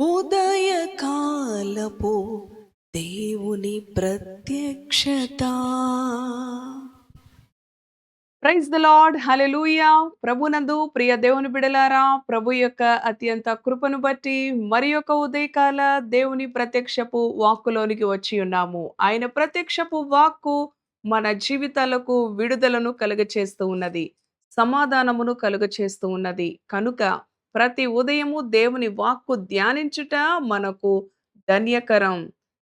ఉదయకాలపు దేవుని ప్రత్యక్షత. ప్రైజ్ ద లార్డ్ హలెలూయ ప్రభునందు ప్రియ దేవుని బిడలారా ప్రభు యొక్క అత్యంత కృపను బట్టి మరి యొక్క ఉదయకాల దేవుని ప్రత్యక్షపు వాక్కులోనికి వచ్చి ఉన్నాము. ఆయన ప్రత్యక్షపు వాక్కు మన జీవితాలకు విడుదలను కలుగచేస్తూ ఉన్నది. సమాధానమును కలుగచేస్తూ ఉన్నది. కనుక ప్రతి ఉదయము దేవుని వాక్కు ధ్యానించుట మనకు ధన్యకరం.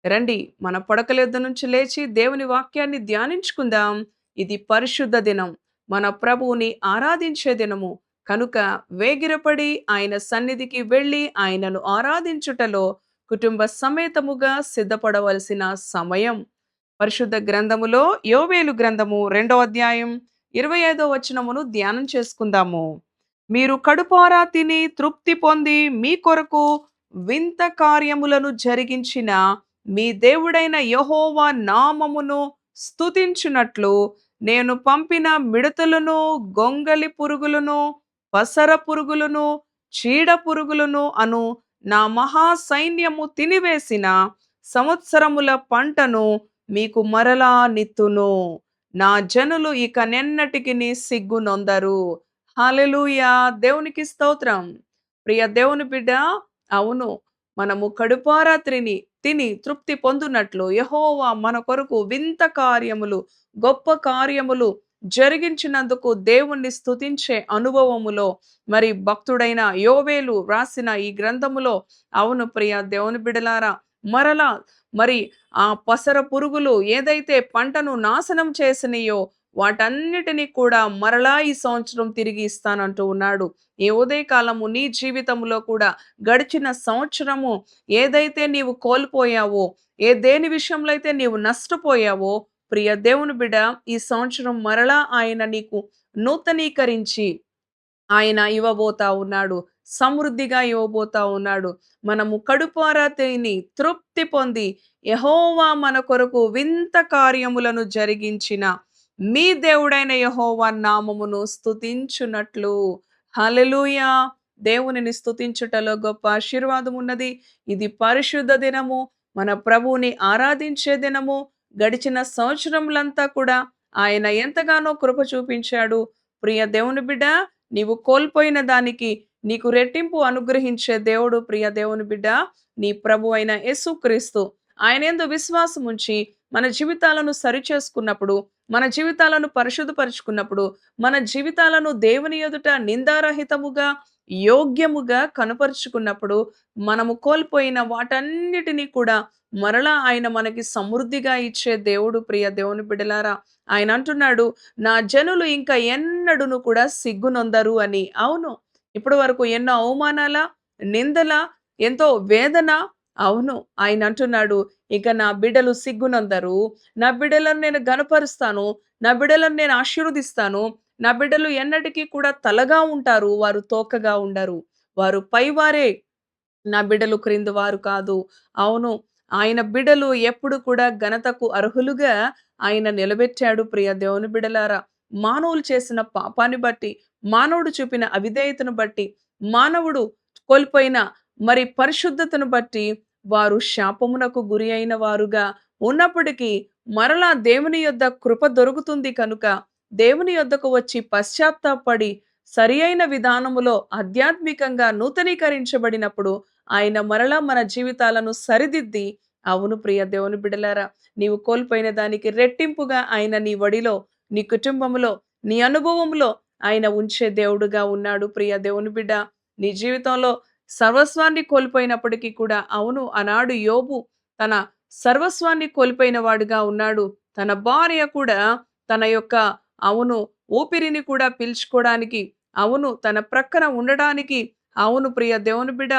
రండి మన పడకలెద్ద నుంచి లేచి దేవుని వాక్యాన్ని ధ్యానించుకుందాం. ఇది పరిశుద్ధ దినం. మన ప్రభువుని ఆరాధించే దినము. కనుక వేగిరపడి ఆయన సన్నిధికి వెళ్ళి ఆయనను ఆరాధించుటలో కుటుంబ సమేతముగా సిద్ధపడవలసిన సమయం. పరిశుద్ధ గ్రంథములో యోవేలు గ్రంథము రెండో అధ్యాయం ఇరవై ఐదో వచనమును ధ్యానం చేసుకుందాము. మీరు కడుపారా తిని తృప్తి పొంది మీ కొరకు వింత కార్యములను జరిగించిన మీ దేవుడైన యహోవా నామమును స్తుతించినట్లు నేను పంపిన మిడతలను గొంగలి పురుగులను పసర పురుగులను చీడ పురుగులను అను నా మహా సైన్యము తినివేసిన సంవత్సరముల పంటను మీకు మరలా నిత్తును. నా జనులు ఇక నెన్నటికి సిగ్గు నొందరు. హాలెలుయా! దేవునికి స్తోత్రం. ప్రియ దేవుని బిడ్డ అవును మనము కడుపారా తిని తిని తృప్తి పొందునట్లు యహోవా మన కొరకు వింత కార్యములు గొప్ప కార్యములు జరిగించినందుకు దేవుణ్ణి స్థుతించే అనుభవములో మరి భక్తుడైన యోవేలు రాసిన ఈ గ్రంథములో అవును ప్రియ దేవుని బిడలారా మరలా మరి ఆ పసర పురుగులు ఏదైతే పంటను నాశనం చేసినయో వాటన్నిటినీ కూడా మరలా ఈ సంవత్సరం తిరిగి ఇస్తానంటూ ఉన్నాడు. ఈ ఉదయకాలము నీ జీవితంలో కూడా గడిచిన సంవత్సరము ఏదైతే నీవు కోల్పోయావో ఏ దేని విషయంలో అయితే నీవు నష్టపోయావో ప్రియ దేవుని బిడ్డ ఈ సంవత్సరం మరలా ఆయన నీకు నూతనీకరించి ఆయన ఇవ్వబోతా ఉన్నాడు. సమృద్ధిగా ఇవ్వబోతా ఉన్నాడు. మనము కడుపారా తిని తృప్తి పొంది యహోవా మన కొరకు వింత కార్యములను జరిగించిన మీ దేవుడైన యహోవా నామమును స్థుతించునట్లు హలెలూయా దేవునిని స్తుతించుటలో గొప్ప ఆశీర్వాదం ఉన్నది. ఇది పరిశుద్ధ దినము. మన ప్రభువుని ఆరాధించే దినము. గడిచిన సంవత్సరములంతా కూడా ఆయన ఎంతగానో కృప చూపించాడు. ప్రియ దేవుని బిడ్డ నీవు కోల్పోయిన దానికి నీకు రెట్టింపు అనుగ్రహించే దేవుడు ప్రియ దేవుని బిడ్డ నీ ప్రభు అయిన యేసుక్రీస్తు. ఆయన ఎందు విశ్వాసం ఉంచి మన జీవితాలను సరిచేసుకున్నప్పుడు మన జీవితాలను పరిశుద్ధపరుచుకున్నప్పుడు మన జీవితాలను దేవుని ఎదుట నిందారహితముగా యోగ్యముగా కనపరుచుకున్నప్పుడు మనము కోల్పోయిన వాటన్నిటినీ కూడా మరలా ఆయన మనకి సమృద్ధిగా ఇచ్చే దేవుడు ప్రియ దేవుని బిడలారా ఆయన అంటున్నాడు నా జనులు ఇంకా ఎన్నడును కూడా సిగ్గునొందరు అని. అవును. ఇప్పటి వరకు ఎన్నో అవమానాల నిందల ఎంతో వేదన అవును. ఆయన అంటున్నాడు ఇక నా బిడ్డలు సిగ్గునందరు. నా బిడ్డలను నేను గనపరుస్తాను నా బిడ్డలను నేను ఆశీర్వదిస్తాను. నా బిడ్డలు ఎన్నటికీ కూడా తలగా ఉంటారు వారు తోకగా ఉండరు. వారు పైవారే. నా బిడ్డలు క్రింది వారు కాదు. అవును ఆయన బిడ్డలు ఎప్పుడు కూడా ఘనతకు అర్హులుగా ఆయన నిలబెట్టాడు ప్రియ దేవుని బిడలారా. మానవులు చేసిన పాపాన్ని బట్టి మానవుడు చూపిన అవిధేయతను బట్టి మానవుడు కోల్పోయిన మరి పరిశుద్ధతను బట్టి వారు శాపమునకు గురి అయిన వారుగా ఉన్నప్పటికీ మరలా దేవుని యొద్ద కృప దొరుకుతుంది కనుక దేవుని యొద్దకు వచ్చి పశ్చాత్తాపడి సరి అయిన విధానములో ఆధ్యాత్మికంగా నూతనీకరించబడినప్పుడు ఆయన మరలా మన జీవితాలను సరిదిద్ది. అవును ప్రియ దేవుని బిడలారా నీవు కోల్పోయిన దానికి రెట్టింపుగా ఆయన నీ వడిలో నీ కుటుంబంలో నీ అనుభవంలో ఆయన ఉంచే దేవుడుగా ఉన్నాడు ప్రియ దేవుని బిడ్డ. నీ జీవితంలో సర్వస్వాన్ని కోల్పోయినప్పటికీ కూడా అవును ఆనాడు యోబు తన సర్వస్వాన్ని కోల్పోయిన వాడుగా ఉన్నాడు. తన భార్య కూడా తన యొక్క అవును ఊపిరిని కూడా పీల్చుకోవడానికి అవును తన ప్రక్కన ఉండడానికి అవును ప్రియ దేవుని బిడ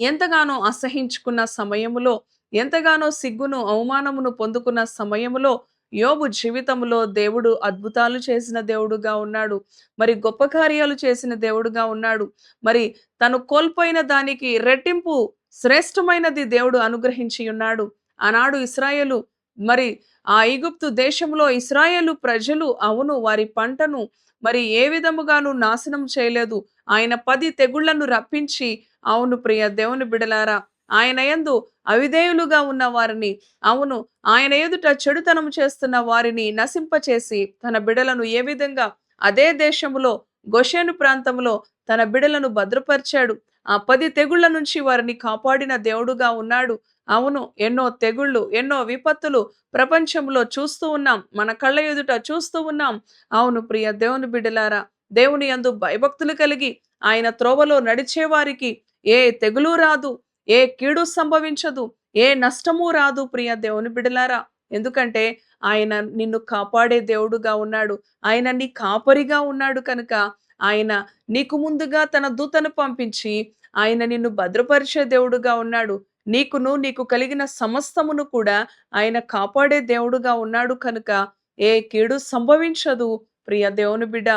ఎంతగానో అసహించుకున్న సమయములో ఎంతగానో సిగ్గును అవమానమును పొందుకున్న సమయములో యోబు జీవితంలో దేవుడు అద్భుతాలు చేసిన దేవుడుగా ఉన్నాడు. మరి గొప్ప కార్యాలు చేసిన దేవుడుగా ఉన్నాడు. మరి తను కోల్పోయిన దానికి రెట్టింపు శ్రేష్టమైనది దేవుడు అనుగ్రహించి ఉన్నాడు. ఆనాడు ఇస్రాయేలు మరి ఆ ఈగుప్తు దేశంలో ఇస్రాయేలు ప్రజలు అవును వారి పంటను మరి ఏ విధముగాను నాశనం చేయలేదు. ఆయన పది తెగుళ్ళను రప్పించి అవును ప్రియ దేవుని బిడలారా ఆయన యందు అవిధేయులుగా ఉన్న వారిని అవును ఆయన ఎదుట చెడుతనం చేస్తున్న వారిని నశింపచేసి తన బిడలను ఏ విధంగా అదే దేశంలో గొషేను ప్రాంతంలో తన బిడలను భద్రపరిచాడు. ఆ పది తెగుళ్ళ నుంచి వారిని కాపాడిన దేవుడుగా ఉన్నాడు. అవును ఎన్నో తెగుళ్ళు ఎన్నో విపత్తులు ప్రపంచంలో చూస్తూ ఉన్నాం. మన కళ్ళ ఎదుట చూస్తూ ఉన్నాం. అవును ప్రియ దేవుని బిడ్డలారా దేవుని యందు భయభక్తులు కలిగి ఆయన త్రోవలో నడిచేవారికి ఏ తెగులు రాదు. ఏ కీడు సంభవించదు ఏ నష్టము రాదు ప్రియ దేవుని బిడలారా. ఎందుకంటే ఆయన నిన్ను కాపాడే దేవుడుగా ఉన్నాడు ఆయన నీ కాపరిగా ఉన్నాడు కనుక ఆయన నీకు ముందుగా తన దూతను పంపించి ఆయన నిన్ను భద్రపరిచే దేవుడుగా ఉన్నాడు. నీకును నీకు కలిగిన సమస్తమును కూడా ఆయన కాపాడే దేవుడుగా ఉన్నాడు కనుక ఏ కీడు సంభవించదు ప్రియ దేవుని బిడ్డ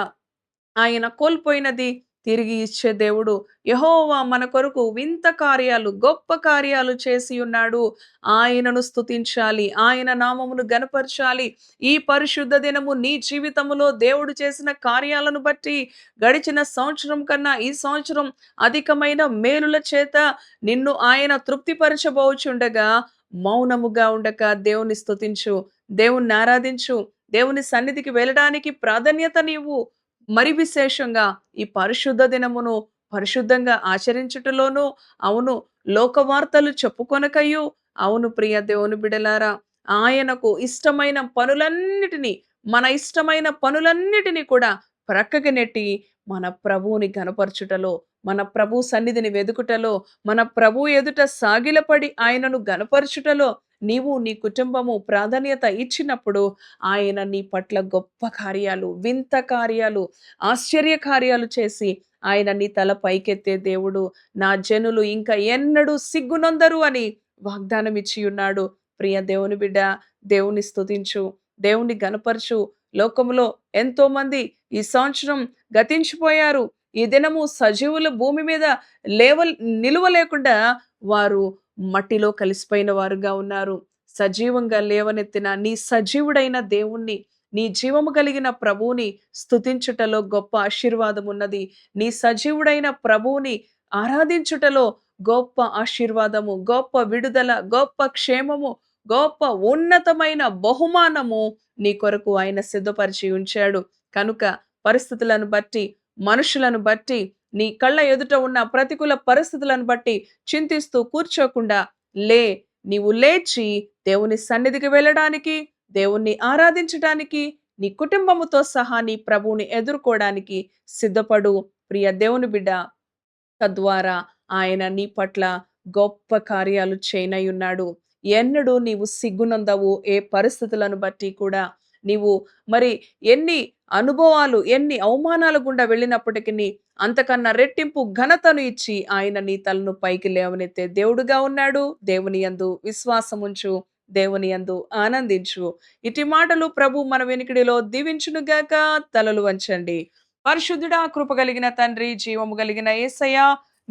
ఆయన కోల్పోయినది తిరిగి ఇచ్చే దేవుడు యహోవా మన కొరకు వింత కార్యాలు గొప్ప కార్యాలు చేసి ఉన్నాడు. ఆయనను స్తుతించాలి ఆయన నామమును గనపరచాలి ఈ పరిశుద్ధ దినము నీ జీవితములో దేవుడు చేసిన కార్యాలను బట్టి గడిచిన సంవత్సరం కన్నా ఈ సంవత్సరం అధికమైన మేలుల చేత నిన్ను ఆయన తృప్తిపరచబోచుండగా మౌనముగా ఉండక దేవుని స్థుతించు దేవుణ్ణి ఆరాధించు దేవుని సన్నిధికి వెళ్ళడానికి ప్రాధాన్యత నీవు మరి విశేషంగా ఈ పరిశుద్ధ దినమును పరిశుద్ధంగా ఆచరించుటలోనూ అవును లోకవార్తలు చెప్పుకొనకయ్యు అవును ప్రియ దేవుని బిడలారా ఆయనకు ఇష్టమైన పనులన్నిటినీ మన ఇష్టమైన పనులన్నిటినీ కూడా ప్రక్కకి నెట్టి మన ప్రభువుని గనపరచుటలో మన ప్రభు సన్నిధిని వెదుకుటలో మన ప్రభు ఎదుట సాగిలపడి ఆయనను గనపరచుటలో నీవు నీ కుటుంబము ప్రాధాన్యత ఇచ్చినప్పుడు ఆయన నీ పట్ల గొప్ప కార్యాలు వింత కార్యాలు ఆశ్చర్య కార్యాలు చేసి ఆయన నీ తల పైకెత్తే దేవుడు నా జనులు ఇంకా ఎన్నడూ సిగ్గునొందరు అని వాగ్దానం ఇచ్చి ఉన్నాడు ప్రియ దేవుని బిడ్డ దేవుని స్తుతించు దేవుని గనపరచు. లోకంలో ఎంతో మంది ఈ సంవత్సరం గతించిపోయారు. ఈ దినము సజీవుల భూమి మీద లేవ నిలువ లేకుండా వారు మట్టిలో కలిసిపోయిన వారుగా ఉన్నారు. సజీవంగా లేవనెత్తిన నీ సజీవుడైన దేవుణ్ణి నీ జీవము కలిగిన ప్రభువుని స్తుతించుటలో గొప్ప ఆశీర్వాదం ఉన్నది. నీ సజీవుడైన ప్రభువుని ఆరాధించుటలో గొప్ప ఆశీర్వాదము గొప్ప విడుదల గొప్ప క్షేమము గొప్ప ఉన్నతమైన బహుమానము నీ కొరకు ఆయన సిద్ధపరిచి ఉంచాడు. కనుక పరిస్థితులను బట్టి మనుషులను బట్టి నీ కళ్ళ ఎదుట ఉన్న ప్రతికూల పరిస్థితులను బట్టి చింతిస్తూ కూర్చోకుండా లే నీవు లేచి దేవుని సన్నిధికి వెళ్ళడానికి దేవుణ్ణి ఆరాధించడానికి నీ కుటుంబముతో సహా నీ ప్రభువుని ఎదుర్కోవడానికి సిద్ధపడు ప్రియ దేవుని బిడ్డ. తద్వారా ఆయన నీ పట్ల గొప్ప కార్యాలు చేయనయున్నాడు ఎన్నడూ నీవు సిగ్గునందవు ఏ పరిస్థితులను బట్టి కూడా. నీవు మరి ఎన్ని అనుభవాలు ఎన్ని అవమానాల గుండా వెళ్ళినప్పటికీ అంతకన్నా రెట్టింపు ఘనతను ఇచ్చి ఆయన నీ తలను పైకి లేవనెత్తే దేవుడుగా ఉన్నాడు. దేవుని యందు విశ్వాసముంచు దేవుని యందు ఆనందించు. ఇటు మాటలు ప్రభు మన వెనుకడిలో దీవించునుగాక. తలలు వంచండి. పరిశుద్ధుడా కృప కలిగిన తండ్రి జీవము కలిగిన ఏసయ్య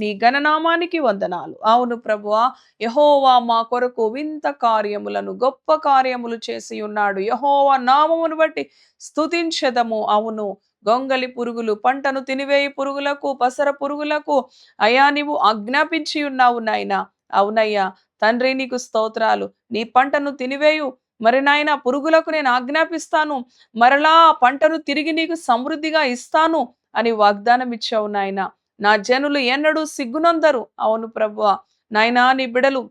నీ గణనామానికి వందనాలు. అవును ప్రభువా యహోవా మా కొరకు వింత కార్యములను గొప్ప కార్యములు చేసి ఉన్నాడు. యహోవా నామమును బట్టి స్థుతించదము అవును గొంగలి పురుగులు పంటను తినివేయి పురుగులకు పసర పురుగులకు అయా నీవు ఆజ్ఞాపించి ఉన్నావు నాయన. అవునయ్యా తండ్రి నీకు స్తోత్రాలు. నీ పంటను తినివేయు. మరి నాయన పురుగులకు నేను ఆజ్ఞాపిస్తాను. మరలా పంటను తిరిగి నీకు సమృద్ధిగా ఇస్తాను అని వాగ్దానం ఇచ్చావు నాయన. నా జనులు ఎన్నడూ సిగ్గునందరు. అవును ప్రభువ. నాయనా నీ బిడలు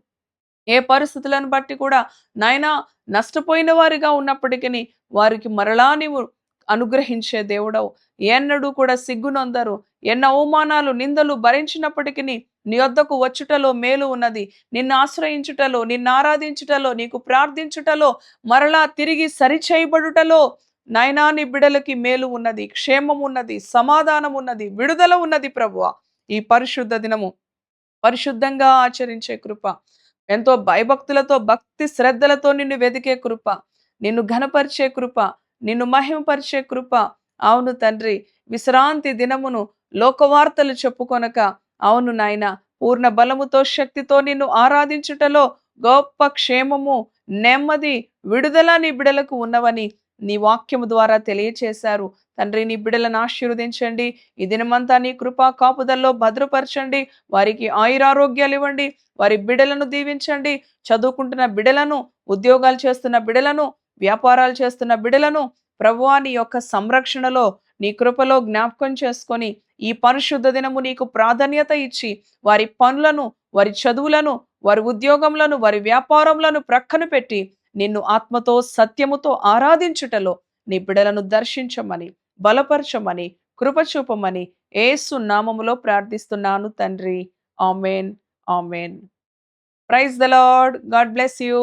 ఏ పరిస్థితులను బట్టి కూడా నాయనా నష్టపోయిన వారిగా ఉన్నప్పటికీ వారికి మరలా నీవు అనుగ్రహించే దేవుడవు. ఎన్నడూ కూడా సిగ్గునొందరు. ఎన్న అవమానాలు నిందలు భరించినప్పటికీ నీ వద్దకు వచ్చుటలో మేలు ఉన్నది. నిన్ను ఆశ్రయించుటలో నిన్ను ఆరాధించుటలో నీకు ప్రార్థించుటలో మరలా తిరిగి సరిచేయబడుటలో నాయనా నీ బిడలకి మేలు ఉన్నది క్షేమం ఉన్నది సమాధానం ఉన్నది విడుదల ఉన్నది ప్రభువ. ఈ పరిశుద్ధ దినము పరిశుద్ధంగా ఆచరించే కృప. ఎంతో భయభక్తులతో భక్తి శ్రద్ధలతో నిన్ను వెదికే కృప. నిన్ను ఘనపరిచే కృప. నిన్ను మహిమపరిచే కృప. అవును తండ్రి విశ్రాంతి దినమును లోకవార్తలు చెప్పుకొనక అవును నాయన పూర్ణ బలముతో శక్తితో నిన్ను ఆరాధించుటలో గొప్ప క్షేమము నెమ్మది విడుదల నీ బిడలకు ఉన్నవని నీ వాక్యము ద్వారా తెలియచేశారు. తండ్రి నీ బిడ్డలను ఆశీర్వదించండి. ఈ దినమంతా నీ కృపా కాపుదల్లో భద్రపరచండి. వారికి ఆయురారోగ్యాలు ఇవ్వండి. వారి బిడ్డలను దీవించండి. చదువుకుంటున్న బిడ్డలను ఉద్యోగాలు చేస్తున్న బిడ్డలను వ్యాపారాలు చేస్తున్న బిడ్డలను ప్రభువా నీ యొక్క సంరక్షణలో నీ కృపలో జ్ఞాపకం చేసుకొని ఈ పరిశుద్ధ దినము నీకు ప్రాధాన్యత ఇచ్చి వారి పనులను వారి చదువులను వారి ఉద్యోగములను వారి వ్యాపారములను ప్రక్కన పెట్టి నిన్ను ఆత్మతో సత్యముతో ఆరాధించుటలో నీ బిడలను దర్శించమని బలపరచమని కృపచూపమని ఏసు నామములో ప్రార్థిస్తున్నాను తండ్రి. Amen. Amen. Praise the lord. God bless you.